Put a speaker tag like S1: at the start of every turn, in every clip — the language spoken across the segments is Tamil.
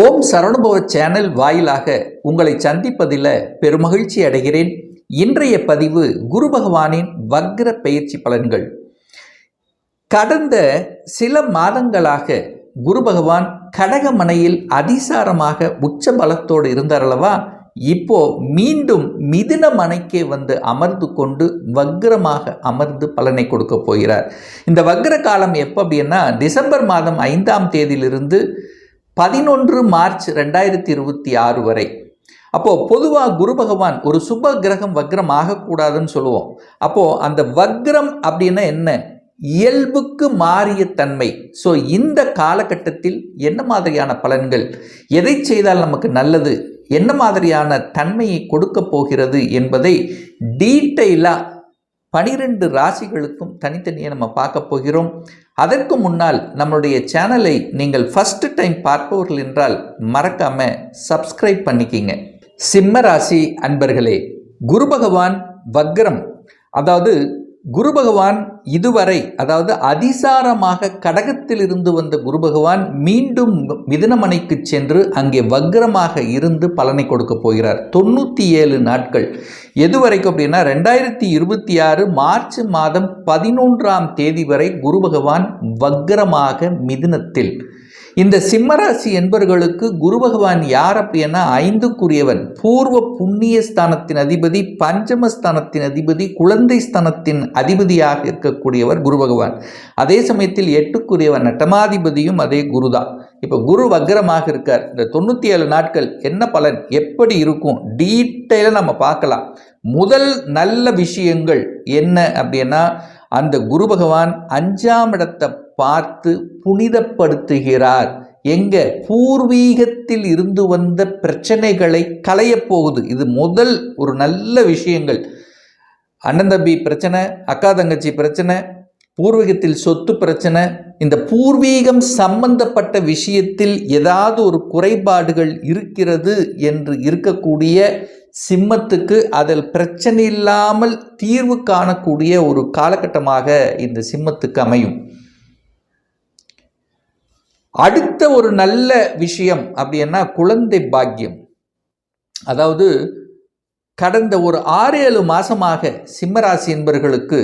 S1: ஓம் சரணுபவ சேனல் வாயிலாக உங்களை சந்திப்பதில் பெருமகிழ்ச்சி அடைகிறேன். இன்றைய பதிவு குரு பகவானின் வக்ர பயிற்சி பலன்கள். கடந்த சில மாதங்களாக குரு பகவான் கடகமனையில் அதிசாரமாக உச்ச பலத்தோடு இருந்தாரல்லவா? இப்போ மீண்டும் மிதுன மனைக்கே வந்து அமர்ந்து கொண்டு வக்ரமாக அமர்ந்து பலனை கொடுக்க போகிறார். இந்த வக்ர காலம் எப்போ அப்படின்னா டிசம்பர் மாதம் ஐந்தாம் தேதியிலிருந்து பதினொன்று மார்ச் ரெண்டாயிரத்தி இருபத்தி ஆறு வரை. அப்போது பொதுவாக குரு பகவான் ஒரு சுப கிரகம் வக்ரம் ஆகக்கூடாதுன்னு சொல்லுவோம். அப்போது அந்த வக்ரம் அப்படின்னா என்ன? இயல்புக்கு மாறிய தன்மை. ஸோ இந்த காலகட்டத்தில் என்ன மாதிரியான பலன்கள்? எதை செய்தால் நமக்கு நல்லது? என்ன மாதிரியான தன்மையை கொடுக்க போகிறது என்பதை டீட்டெயிலாக பனிரெண்டு ராசிகளுக்கும் தனித்தனியாக நம்ம பார்க்க போகிறோம். அதற்கு முன்னால் நம்மளுடைய சேனலை நீங்கள் ஃபஸ்ட்டு டைம் பார்ப்பவர்கள் என்றால் மறக்காம சப்ஸ்கிரைப் பண்ணிக்கிங்க. சிம்ம ராசி அன்பர்களே குரு பகவான் வக்ரம் அதாவது குரு பகவான் இதுவரை அதாவது அதிசாரமாக கடகத்தில் இருந்து வந்த குரு பகவான் மீண்டும் மிதனமனைக்கு சென்று அங்கே வக்ரமாக இருந்து பலனை கொடுக்க போகிறார். தொண்ணூற்றி ஏழு நாட்கள். எது வரைக்கும் அப்படின்னா ரெண்டாயிரத்தி இருபத்தி ஆறு மார்ச் மாதம் பதினொன்றாம் தேதி வரை குரு பகவான் வக்ரமாக மிதுனத்தில் இந்த சிம்மராசி என்பவர்களுக்கு குரு பகவான் யார் அப்படின்னா ஐந்துக்குரியவன். பூர்வ புண்ணிய ஸ்தானத்தின் அதிபதி பஞ்சமஸ்தானத்தின் அதிபதி குழந்தை ஸ்தானத்தின் அதிபதியாக இருக்கக்கூடியவர் குரு பகவான். அதே சமயத்தில் எட்டுக்குரியவன் நட்டமாதிபதியும் அதே குருதான். இப்போ குரு வக்ரமாக இருக்கார். இந்த தொண்ணூற்றி ஏழு நாட்கள் என்ன பலன்? எப்படி இருக்கும்? டீட்டெயிலாக நம்ம பார்க்கலாம். முதல் நல்ல விஷயங்கள் என்ன அப்படின்னா அந்த குரு பகவான் அஞ்சாம் இடத்தை பார்த்து புனிதப்படுத்துகிறார். எங்க? பூர்வீகத்தில் இருந்து வந்த பிரச்சனைகளை களையப் போகுது. இது முதல் ஒரு நல்ல விஷயங்கள். அண்ணன் தம்பி பிரச்சனை அக்கா தங்கச்சி பிரச்சனை பூர்வீகத்தில் சொத்து பிரச்சனை இந்த பூர்வீகம் சம்பந்தப்பட்ட விஷயத்தில் ஏதாவது ஒரு குறைபாடுகள் இருக்கிறது என்று இருக்கக்கூடிய சிம்மத்துக்கு அதில் பிரச்சனை இல்லாமல் தீர்வு காணக்கூடிய ஒரு காலகட்டமாக இந்த சிம்மத்துக்கு அமையும். அடுத்த ஒரு நல்ல விஷயம் அப்படின்னா குழந்தை பாக்கியம். அதாவது கடந்த ஒரு ஆறு ஏழு மாதமாக சிம்மராசி என்பர்களுக்கு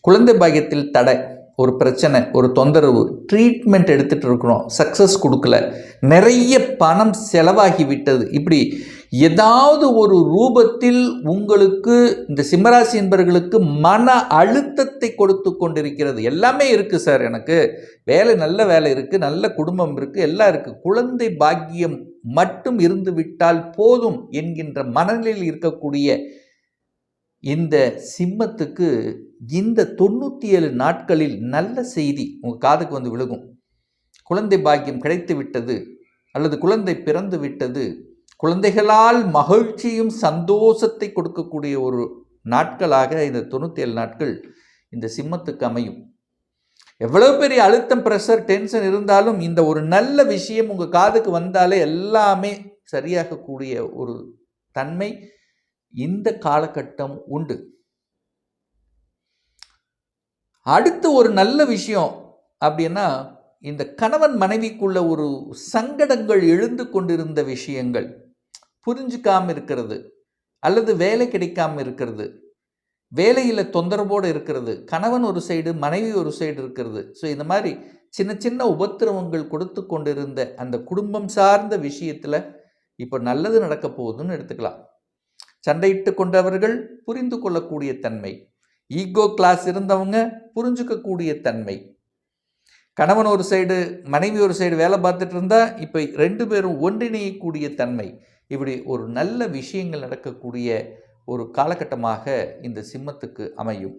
S1: குழந்தை பாக்கியத்தில் தடை. ஒரு பிரச்சனை ஒரு தொந்தரவு ட்ரீட்மெண்ட் எடுத்துகிட்டு இருக்கிறோம் சக்ஸஸ் கொடுக்கல நிறைய பணம் செலவாகி விட்டது. இப்படி ஏதாவது ஒரு ரூபத்தில் உங்களுக்கு இந்த சிம்மராசி என்பர்களுக்கு மன அழுத்தத்தை கொடுத்து கொண்டிருக்கிறது. எல்லாமே இருக்குது சார் எனக்கு. வேலை நல்ல வேலை இருக்குது நல்ல குடும்பம் இருக்குது எல்லாம் இருக்குது குழந்தை பாக்கியம் மட்டும் இருந்து விட்டால் போதும் என்கின்ற மனநிலையில் இருக்கக்கூடிய இந்த சிம்மத்துக்கு இந்த தொண்ணூற்றி ஏழு நாட்களில் நல்ல செய்தி உங்கள் காதுக்கு வந்து விழுகும். குழந்தை பாக்கியம் கிடைத்து விட்டது அல்லது குழந்தை பிறந்து விட்டது. குழந்தைகளால் மகிழ்ச்சியும் சந்தோஷத்தை கொடுக்கக்கூடிய ஒரு நாட்களாக இந்த தொண்ணூற்றி ஏழு நாட்கள் இந்த சிம்மத்துக்கு அமையும். எவ்வளவு பெரிய அழுத்தம் ப்ரெஷர் டென்ஷன் இருந்தாலும் இந்த ஒரு நல்ல விஷயம் உங்கள் காதுக்கு வந்தாலே எல்லாமே சரியாகக்கூடிய ஒரு தன்மை இந்த காலகட்டம் உண்டு. அடுத்து ஒரு நல்ல விஷயம் அப்படின்னா இந்த கணவன் மனைவிக்குள்ள ஒரு சங்கடங்கள் எழுந்து கொண்டிருந்த விஷயங்கள். புரிஞ்சுக்காம இருக்கிறது அல்லது வேலை கிடைக்காம இருக்கிறது வேலையில் தொந்தரவோடு இருக்கிறது கணவன் ஒரு சைடு மனைவி ஒரு சைடு இருக்கிறது. ஸோ இந்த மாதிரி சின்ன சின்ன உபத்திரவங்கள் கொடுத்து கொண்டிருந்த அந்த குடும்பம் சார்ந்த விஷயத்தில் இப்போ நல்லது நடக்க போகுதுன்னு எடுத்துக்கலாம். சண்டையிட்டு கொண்டவர்கள் புரிந்து கொள்ளக்கூடிய தன்மை. ஈகோ கிளாஸ் இருந்தவங்க புரிஞ்சுக்கக்கூடிய தன்மை. கணவன் ஒரு சைடு மனைவி ஒரு சைடு வேலை பார்த்துட்டு இருந்தால் இப்போ ரெண்டு பேரும் ஒன்றிணையக்கூடிய தன்மை. இப்படி ஒரு நல்ல விஷயங்கள் நடக்கக்கூடிய ஒரு காலகட்டமாக இந்த சிம்மத்துக்கு அமையும்.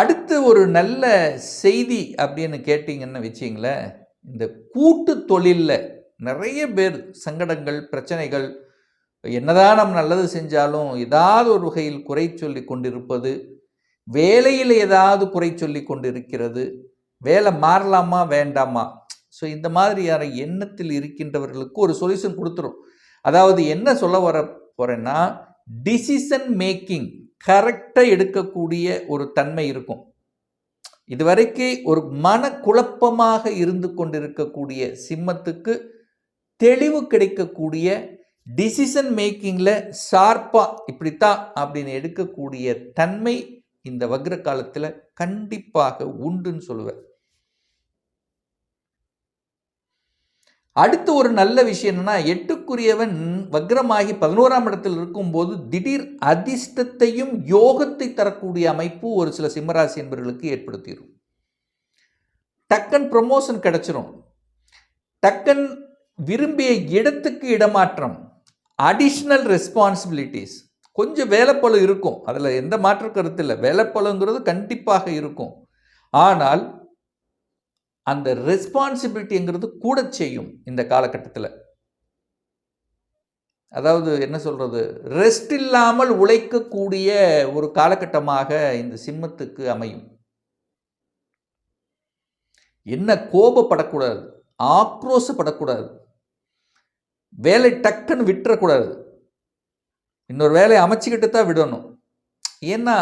S1: அடுத்து ஒரு நல்ல செய்தி அப்படின்னு கேட்டிங்கன்னு வச்சிங்களேன் இந்த கூட்டு தொழிலில் நிறைய பேர் சங்கடங்கள் பிரச்சனைகள் என்னதான் நம்ம நல்லது செஞ்சாலும் ஏதாவது ஒரு வகையில் குறை சொல்லி கொண்டிருப்பது வேலையில் ஏதாவது குறை சொல்லி கொண்டிருக்கிறது வேலை மாறலாமா வேண்டாமா? ஸோ இந்த மாதிரியான எண்ணத்தில் இருக்கின்றவர்களுக்கு ஒரு சொல்யூஷன் கொடுத்துரும். அதாவது என்ன சொல்ல வர போகிறேன்னா டிசிஷன் மேக்கிங் கரெக்டாக எடுக்கக்கூடிய ஒரு தன்மை இருக்கும். இதுவரைக்கு ஒரு மனக்குழப்பமாக இருந்து கொண்டிருக்கக்கூடிய சிம்மத்துக்கு தெளிவு கிடைக்கக்கூடிய டிசிஷன் மேக்கிங்கில் ஷார்ப்பாக இப்படித்தான் அப்படின்னு எடுக்கக்கூடிய தன்மை இந்த வக்ர காலத்தில் கண்டிப்பாக உண்டுன்னு சொல்லுவேன். அடுத்து ஒரு நல்ல விஷயம் என்னன்னா எட்டுக்குரியவன் வக்ரமாகி பதினோராம் இடத்தில் இருக்கும்போது திடீர் அதிர்ஷ்டத்தையும் யோகத்தை தரக்கூடிய அமைப்பு ஒரு சில சிம்மராசி என்பவர்களுக்கு ஏற்படுத்திடும் டக்கன் ப்ரொமோஷன் கிடைச்சிரும். டக்கன் விரும்பிய இடத்துக்கு இடமாற்றம் அடிஷ்னல் ரெஸ்பான்சிபிலிட்டிஸ் கொஞ்சம் வேலைப்பளு இருக்கும். அதில் எந்த மாற்று கருத்து இல்லை. வேலைப்பளுங்கிறது கண்டிப்பாக இருக்கும். ஆனால் அந்த ரெஸ்பான்சிபிலிட்டிங்கிறது கூட செய்யும் இந்த காலகட்டத்தில். அதாவது என்ன சொல்கிறது ரெஸ்ட் இல்லாமல் உழைக்கக்கூடிய ஒரு காலகட்டமாக இந்த சிம்மத்துக்கு அமையும். என்ன கோபப்படக்கூடாது ஆக்ரோஷப்படக்கூடாது. வேலை டக்குன்னு விட்டுறக்கூடாது. இன்னொரு வேலையை அமைச்சிக்கிட்டு தான் விடணும். ஏன்னா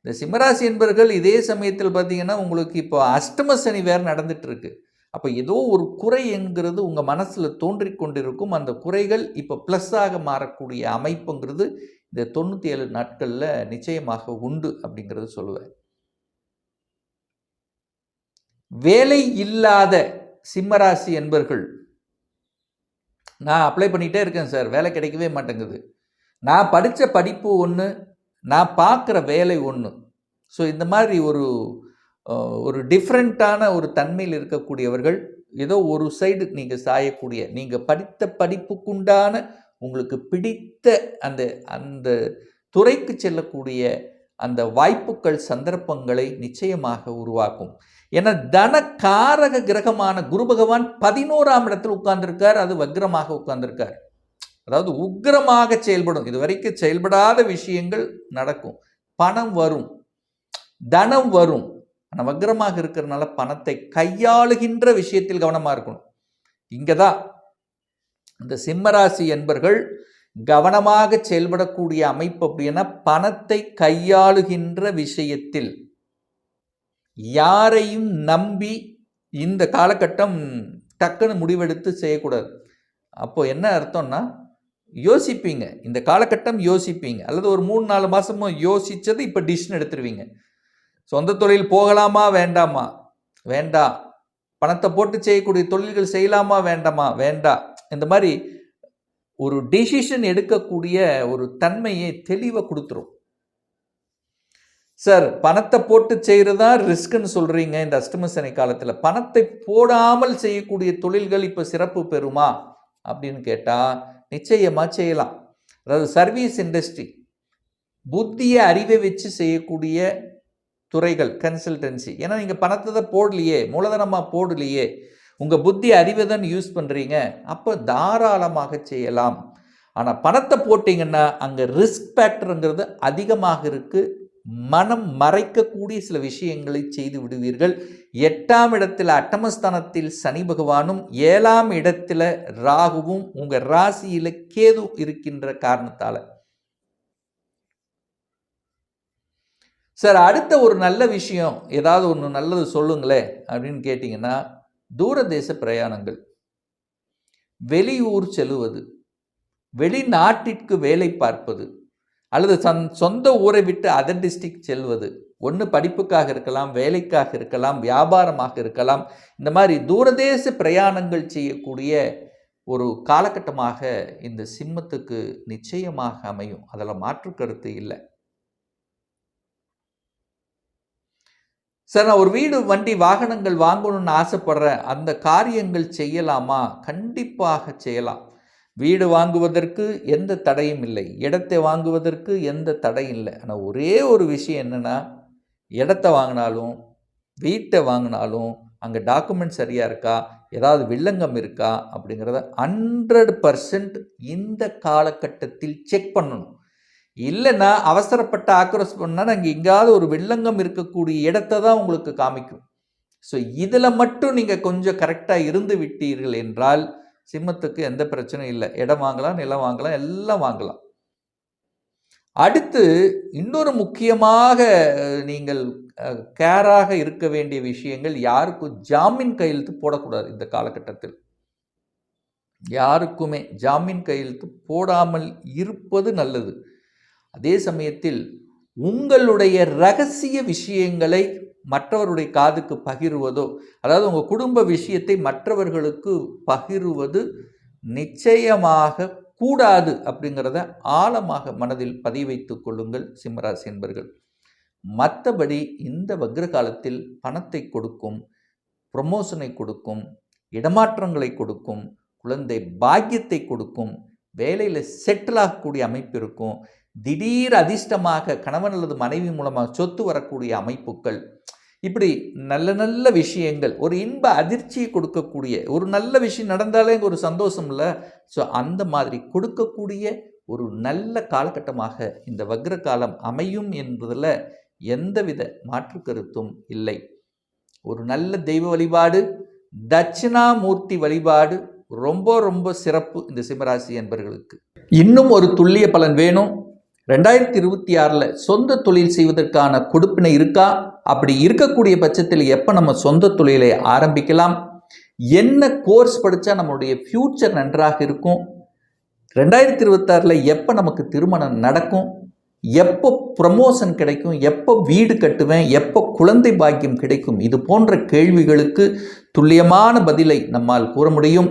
S1: இந்த சிம்மராசி என்பர்கள் இதே சமயத்தில் பார்த்தீங்கன்னா உங்களுக்கு இப்போ அஷ்டம சனி வேறு நடந்துட்டுருக்கு. அப்போ ஏதோ ஒரு குறை என்கிறது உங்கள் மனசில் தோன்றிக் கொண்டிருக்கும். அந்த குறைகள் இப்போ ப்ளஸ்ஸாக மாறக்கூடிய அமைப்புங்கிறது இந்த தொண்ணூற்றி ஏழு நாட்களில் நிச்சயமாக உண்டு அப்படிங்கிறது சொல்லுவேன். வேலை இல்லாத சிம்மராசி என்பர்கள் நான் அப்ளை பண்ணிகிட்டே இருக்கேன் சார் வேலை கிடைக்கவே மாட்டேங்குது. நான் படித்த படிப்பு ஒன்று நான் பார்க்குற வேலை ஒன்று ஸோ இந்த மாதிரி ஒரு ஒரு டிஃப்ரெண்ட்டான ஒரு தன்மையில் இருக்கக்கூடியவர்கள் ஏதோ ஒரு சைடு நீங்கள் சாயக்கூடிய நீங்கள் படித்த படிப்புக்குண்டான உங்களுக்கு பிடித்த அந்த அந்த துறைக்கு செல்லக்கூடிய அந்த வாய்ப்புகள் சந்தர்ப்பங்களை நிச்சயமாக உருவாக்கும். ஏன்னா தனக்காரக கிரகமான குரு பகவான் பதினோராம் இடத்தில் உட்கார்ந்துருக்கார். அது வக்ரமாக உட்கார்ந்துருக்கார். அதாவது உக்ரமாக செயல்படும். இது வரைக்கும் செயல்படாத விஷயங்கள் நடக்கும். பணம் வரும். தனம் வரும். ஆனால் வக்ரமாக இருக்கிறதுனால பணத்தை கையாளுகின்ற விஷயத்தில் கவனமாக இருக்கணும். இங்கே தான் இந்த சிம்மராசி என்பர்கள் கவனமாக செயல்படக்கூடிய அமைப்பு அப்படின்னா பணத்தை கையாளுகின்ற விஷயத்தில். யாரையும் நம்பி இந்த காலகட்டம் டக்குன்னு முடிவெடுத்து செய்யக்கூடாது. அப்போது என்ன அர்த்தம்னா யோசிப்பீங்க. இந்த காலகட்டம் யோசிப்பீங்க. அல்லது ஒரு மூணு நாலு மாதமும் யோசித்தது இப்போ டிசிஷன் எடுத்துருவீங்க. சொந்த தொழில் போகலாமா வேண்டாமா? வேண்டாம் பணத்தை போட்டு செய்யக்கூடிய தொழில்கள் செய்யலாமா வேண்டாமா? வேண்டாம் இந்த மாதிரி ஒரு டிசிஷன் எடுக்கக்கூடிய ஒரு தன்மையை தெளிவாக கொடுத்துரும். சார் பணத்தை போட்டு செய்கிறது தான் ரிஸ்க்குன்னு சொல்கிறீங்க இந்த அஷ்டமசனை காலத்தில். பணத்தை போடாமல் செய்யக்கூடிய தொழில்கள் இப்போ சிறப்பு பெறுமா? அப்படின்னு கேட்டால் நிச்சயமாக செய்யலாம். அதாவது சர்வீஸ் இண்டஸ்ட்ரி புத்தியை அறிவை வச்சு செய்யக்கூடிய துறைகள் கன்சல்டன்சி ஏன்னா நீங்கள் பணத்தை தான் போடலையே மூலதனமாக போடலையே உங்கள் புத்தி அறிவை தான் யூஸ் பண்ணுறீங்க அப்போ தாராளமாக செய்யலாம். ஆனால் பணத்தை போட்டிங்கன்னா அங்கே ரிஸ்க் ஃபேக்டருங்கிறது அதிகமாக இருக்குது மனம் மறைக்கக்கூடிய சில விஷயங்களை செய்து விடுவீர்கள். எட்டாம் இடத்தில் அட்டமஸ்தானத்தில் சனி பகவானும் ஏழாம் இடத்தில் ராகுவும் உங்கள் ராசியில் கேது இருக்கின்ற காரணத்தால். சார் அடுத்த ஒரு நல்ல விஷயம் ஏதாவது ஒன்று நல்லது சொல்லுங்களே அப்படின்னு கேட்டிங்கன்னா தூரதேச பிரயாணங்கள். வெளியூர் செல்லுவது வெளிநாட்டிற்கு வேலை பார்ப்பது அல்லது சந் சொந்த ஊரை விட்டு அதர் டிஸ்ட்ரிக் செல்வது. ஒன்று படிப்புக்காக இருக்கலாம் வேலைக்காக இருக்கலாம் வியாபாரமாக இருக்கலாம். இந்த மாதிரி தூரதேச பிரயாணங்கள் செய்யக்கூடிய ஒரு காலகட்டமாக இந்த சிம்மத்துக்கு நிச்சயமாக அமையும். அதில் மாற்று கருத்து இல்லை. சார் நான் ஒரு வீடு வண்டி வாகனங்கள் வாங்கணும்னு ஆசைப்படுறேன் அந்த காரியங்கள் செய்யலாமா? கண்டிப்பாக செய்யலாம். வீடு வாங்குவதற்கு எந்த தடையும் இல்லை. இடத்தை வாங்குவதற்கு எந்த தடையும் இல்லை. ஆனால் ஒரே ஒரு விஷயம் என்னென்னா இடத்த வாங்கினாலும் வீட்டை வாங்கினாலும் அங்கே டாக்குமெண்ட் சரியாக இருக்கா? ஏதாவது வில்லங்கம் இருக்கா? அப்படிங்கிறத ஹண்ட்ரட் பர்சன்ட் இந்த காலகட்டத்தில் செக் பண்ணணும். இல்லைன்னா அவசரப்பட்ட ஆக்ரோஸ் பண்ணால் அங்கே எங்கேயாவது ஒரு வில்லங்கம் இருக்கக்கூடிய இடத்த தான் உங்களுக்கு காமிக்கும். ஸோ இதில் மட்டும் நீங்கள் கொஞ்சம் கரெக்டாக இருந்து விட்டீர்கள் என்றால் சிம்மத்துக்கு எந்த பிரச்சனையும் இல்லை. இடம் வாங்கலாம் நிலம் வாங்கலாம் எல்லாம் வாங்கலாம். அடுத்து இன்னொரு முக்கியமாக நீங்கள் கேராக இருக்க வேண்டிய விஷயங்கள் யாருக்கும் ஜாமீன் கையெழுத்து போடக்கூடாது இந்த காலகட்டத்தில். யாருக்குமே ஜாமீன் கையெழுத்து போடாமல் இருப்பது நல்லது. அதே சமயத்தில் உங்களுடைய ரகசிய விஷயங்களை மற்றவருடைய காதுக்கு பகிர்வதோ அதாவது உங்கள் குடும்ப விஷயத்தை மற்றவர்களுக்கு பகிர்வது நிச்சயமாக கூடாது அப்படிங்கிறத ஆழமாக மனதில் பதிய கொள்ளுங்கள் சிம்மராசி என்பர்கள். மற்றபடி இந்த வக்ர காலத்தில் பணத்தை கொடுக்கும் ப்ரமோஷனை கொடுக்கும் இடமாற்றங்களை கொடுக்கும் குழந்தை பாக்கியத்தை கொடுக்கும் வேலையில் செட்டில் ஆகக்கூடிய அமைப்பு இருக்கும். திடீர் அதிர்ஷ்டமாக கணவன் அல்லது மனைவி மூலமாக சொத்து வரக்கூடிய அமைப்புகள் இப்படி நல்ல நல்ல விஷயங்கள் ஒரு இன்ப அதிர்ச்சியை கொடுக்கக்கூடிய ஒரு நல்ல விஷயம் நடந்தாலே ஒரு சந்தோஷம் இல்லை. ஸோ அந்த மாதிரி கொடுக்கக்கூடிய ஒரு நல்ல காலகட்டமாக இந்த வக்ர காலம் அமையும் என்பதில் எந்தவித மாற்று கருத்தும் இல்லை. ஒரு நல்ல தெய்வ வழிபாடு தட்சிணாமூர்த்தி வழிபாடு ரொம்ப ரொம்ப சிறப்பு இந்த சிம்மராசி என்பர்களுக்கு இன்னும் ஒரு துல்லிய பலன் வேணும். ரெண்டாயிரத்தி இருபத்தி ஆறில் சொந்த தொழில் செய்வதற்கான கொடுப்பினை இருக்கா? அப்படி இருக்கக்கூடிய பட்சத்தில் எப்போ நம்ம சொந்த தொழிலை ஆரம்பிக்கலாம்? என்ன கோர்ஸ் படித்தா நம்மளுடைய ஃப்யூச்சர் நன்றாக இருக்கும்? ரெண்டாயிரத்தி இருபத்தாறில் எப்போ நமக்கு திருமணம் நடக்கும்? எப்போ ப்ரமோஷன் கிடைக்கும்? எப்போ வீடு கட்டுவேன்? எப்போ குழந்தை பாக்கியம் கிடைக்கும்? இது போன்ற கேள்விகளுக்கு துல்லியமான பதிலை நம்மால் கூற முடியும்.